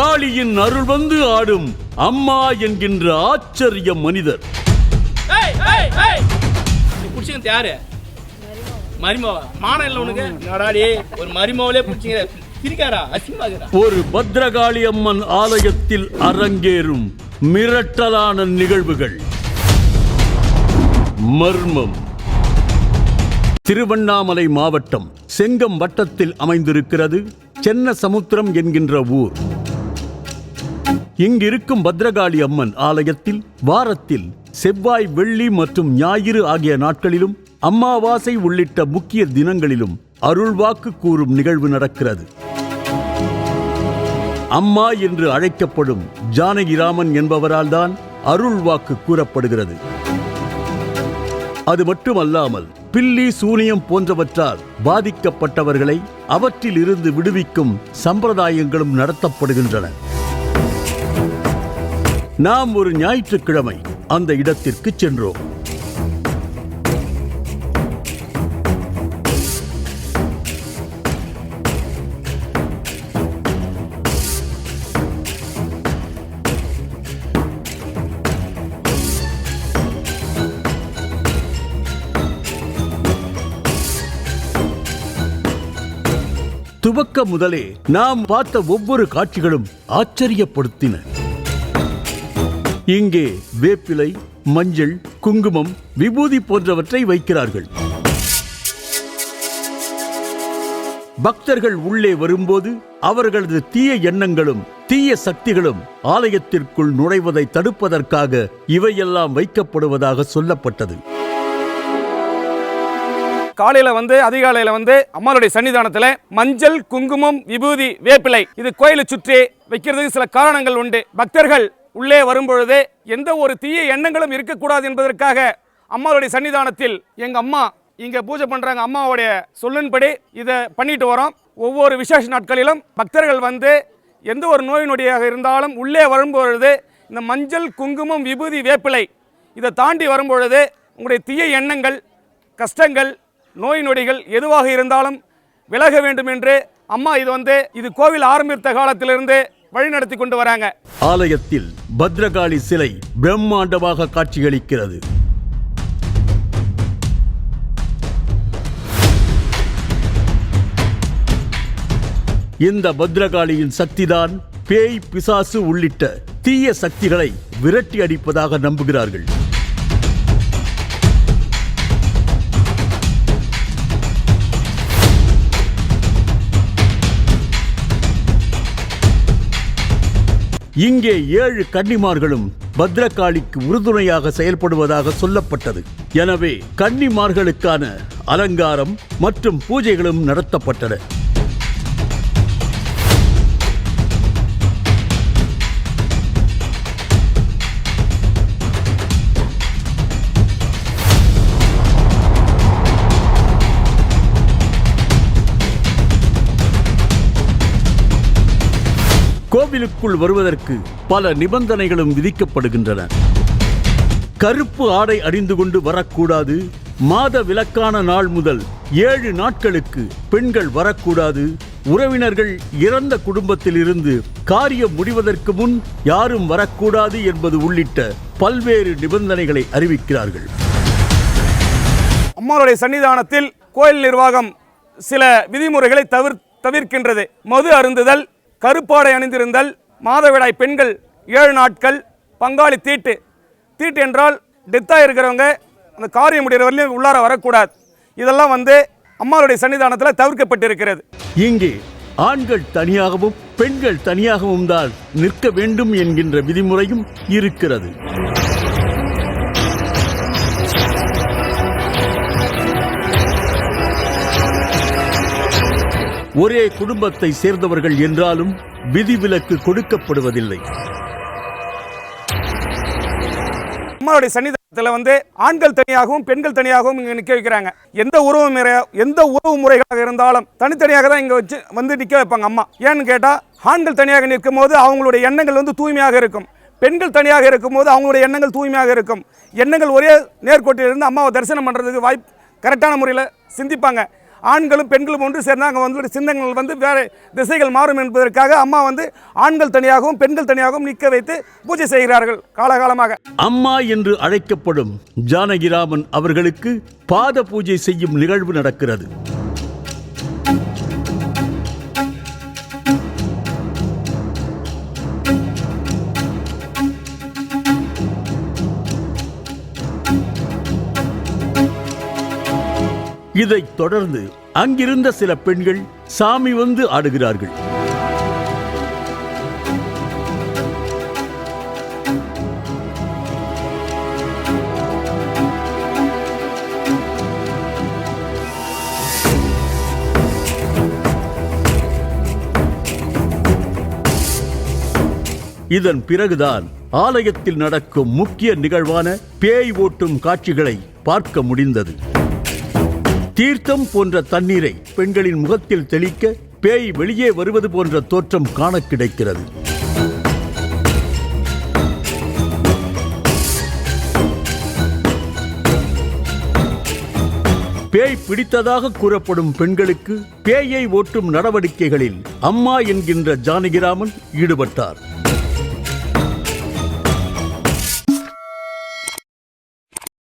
காளியின் அருள் வந்து ஆடும் அம்மா என்கின்ற ஆச்சரிய மனிதர். ஏய் ஏய் ஏய்! நீ பிடிச்சிங்க யாரு? மரிமாவா? மானம் இல்லை உனக்கு? நடாடி ஒரு மரிமாவிலே பிடிச்சிங்க இருக்காரா அசிங்கமாகிறா ஒரு பத்ரகாளி அம்மன் ஆலயத்தில் அரங்கேறும் மிரட்டலான நிகழ்வுகள். மர்மம். திருவண்ணாமலை மாவட்டம் செங்கம் வட்டத்தில் அமைந்திருக்கிறது சென்ன சமுத்திரம் என்கின்ற ஊர். இங்கிருக்கும் பத்ரகாளி அம்மன் ஆலயத்தில் வாரத்தில் செவ்வாய் வெள்ளி மற்றும் ஞாயிறு ஆகிய நாட்களிலும் அம்மாவாசை உள்ளிட்ட முக்கிய தினங்களிலும் அருள்வாக்கு கூறும் நிகழ்வு நடக்கிறது. அம்மா என்று அழைக்கப்படும் ஜானகிராமன் என்பவரால் தான் அருள்வாக்கு கூறப்படுகிறது. அது மட்டுமல்லாமல் பில்லி சூனியம் போன்றவற்றால் பாதிக்கப்பட்டவர்களை அவற்றில் இருந்து விடுவிக்கும் சம்பிரதாயங்களும் நடத்தப்படுகின்றன. நாம் ஒரு ஞாயிற்றுக்கிழமை அந்த இடத்திற்கு சென்றோம். துவக்க முதலே நாம் பார்த்த ஒவ்வொரு காட்சிகளும் ஆச்சரியப்படுத்தின. இங்கே வேப்பிலை மஞ்சள் குங்குமம் விபூதி போன்றவற்றை வைக்கிறார்கள். பக்தர்கள் உள்ளே வரும்போது அவர்களது தீய எண்ணங்களும் தீய சக்திகளும் ஆலயத்திற்குள் நுழைவதை தடுப்பதற்காக இவையெல்லாம் வைக்கப்படுவதாக சொல்லப்பட்டது. காலையில வந்து அதிகாலையில வந்து அம்மாளுடைய சன்னிதானத்துல மஞ்சள் குங்குமம் விபூதி வேப்பிலை இது கோயிலை சுற்றி வைக்கிறதுக்கு சில காரணங்கள் உண்டு. பக்தர்கள் உள்ளே வரும்பொழுது எந்த ஒரு தீய எண்ணங்களும் இருக்கக்கூடாது என்பதற்காக அம்மாவுடைய சன்னிதானத்தில் எங்கள் அம்மா இங்கே பூஜை பண்ணுறாங்க அம்மாவுடைய சொல்லின்படி இதை பண்ணிட்டு வரோம். ஒவ்வொரு விசேஷ நாட்களிலும் பக்தர்கள் வந்து எந்த ஒரு நோய் நொடியாக இருந்தாலும் உள்ளே வரும்பொழுது இந்த மஞ்சள் குங்குமம் விபூதி வேப்பிலை இதை தாண்டி வரும்பொழுது உங்களுடைய தீய எண்ணங்கள் கஷ்டங்கள் நோய் நொடிகள் எதுவாக இருந்தாலும் விலக வேண்டும் என்று அம்மா இது வந்து இது கோவில் ஆரம்பித்த காலத்திலிருந்து வழிநடத்தி கொண்டு வராங்க. ஆலயத்தில் பத்ரகாளி சிலை பிரம்மாண்டமாக காட்சியளிக்கிறது. இந்த பத்ரகாளியின் சக்திதான் பேய் பிசாசு உள்ளிட்ட தீய சக்திகளை விரட்டி அடிப்பதாக நம்புகிறார்கள். இங்கே ஏழு கன்னிமார்களும் பத்ரகாளிக்கு உறுதுணையாக செயல்படுவதாக சொல்லப்பட்டது. எனவே கன்னிமார்களுக்கான அலங்காரம் மற்றும் பூஜைகளும் நடத்தப்பட்டன. கோவிலுக்குள் வருவதற்கு பல நிபந்தனைகளும் விதிக்கப்படுகின்றன. கருப்பு ஆடை அணிந்து கொண்டு வரக்கூடாது. மாத விலக்கான நாள் முதல் ஏழு நாட்களுக்கு பெண்கள் வரக்கூடாது. உறவினர்கள் இறந்த குடும்பத்தில் இருந்து காரியம் முடிவதற்கு முன் யாரும் வரக்கூடாது என்பது உள்ளிட்ட பல்வேறு நிபந்தனைகளை அறிவிக்கிறார்கள். அம்மாவுடைய சன்னிதானத்தில் கோயில் நிர்வாகம் சில விதிமுறைகளை தவிர் தவிர்க்கின்றது. மது அருந்துதல் கருப்பாடை அணிந்திருந்தல் மாதவிடாய் பெண்கள் ஏழு நாட்கள் பங்காளி தீட்டு. தீட்டு என்றால் டெத்தாக இருக்கிறவங்க அந்த காரியம் முடிகிற வரையிலும் உள்ளார வரக்கூடாது. இதெல்லாம் வந்து அம்மாவுடைய சன்னிதானத்தில் தவிர்க்கப்பட்டிருக்கிறது. இங்கே ஆண்கள் தனியாகவும் பெண்கள் தனியாகவும் தான் நிற்க வேண்டும் என்கின்ற விதிமுறையும் இருக்கிறது. ஒரே குடும்பத்தை சேர்ந்தவர்கள் என்றாலும் விதிவிலக்கு கொடுக்கப்படுவதில்லை. அம்மாவுடைய சன்னிதானத்தில் வந்து ஆண்கள் தனியாகவும் பெண்கள் தனியாகவும் இங்கே நிற்க வைக்கிறாங்க. எந்த உறவு முறை எந்த உறவு முறைகளாக இருந்தாலும் தனித்தனியாக தான் இங்கே வச்சு வந்து நிற்க வைப்பாங்க அம்மா. ஏன்னு கேட்டால் ஆண்கள் தனியாக நிற்கும் போது அவங்களுடைய எண்ணங்கள் வந்து தூய்மையாக இருக்கும். பெண்கள் தனியாக இருக்கும்போது அவங்களுடைய எண்ணங்கள் தூய்மையாக இருக்கும். எண்ணங்கள் ஒரே நேர்கோட்டிலிருந்து அம்மாவை தரிசனம் பண்ணுறதுக்கு வாய்ப்பு கரெக்டான முறையில் சிந்திப்பாங்க. ஆண்களும் பெண்களும் ஒன்று சேர்ந்து அங்கே வந்து சின்னங்கள் வந்து வேறு திசைகள் மாறும் என்பதற்காக அம்மா வந்து ஆண்கள் தனியாகவும் பெண்கள் தனியாகவும் நிற்க வைத்து பூஜை செய்கிறார்கள் காலகாலமாக. அம்மா என்று அழைக்கப்படும் ஜானகிராமன் அவர்களுக்கு பாத பூஜை செய்யும் நிகழ்வு நடக்கிறது. இதைத் தொடர்ந்து அங்கிருந்த சில பெண்கள் சாமி வந்து ஆடுகிறார்கள். இதன் பிறகுதான் ஆலயத்தில் நடக்கும் முக்கிய நிகழ்வான பேய் ஓட்டும் காட்சிகளை பார்க்க முடிந்தது. தீர்த்தம் போன்ற தண்ணீரை பெண்களின் முகத்தில் தெளிக்க பேய் வெளியே வருவது போன்ற தோற்றம் காண கிடைக்கிறது. பேய் பிடித்ததாக கூறப்படும் பெண்களுக்கு பேயை ஓட்டும் நடவடிக்கைகளில் அம்மா என்கின்ற ஜானகிராமன் ஈடுபட்டார்.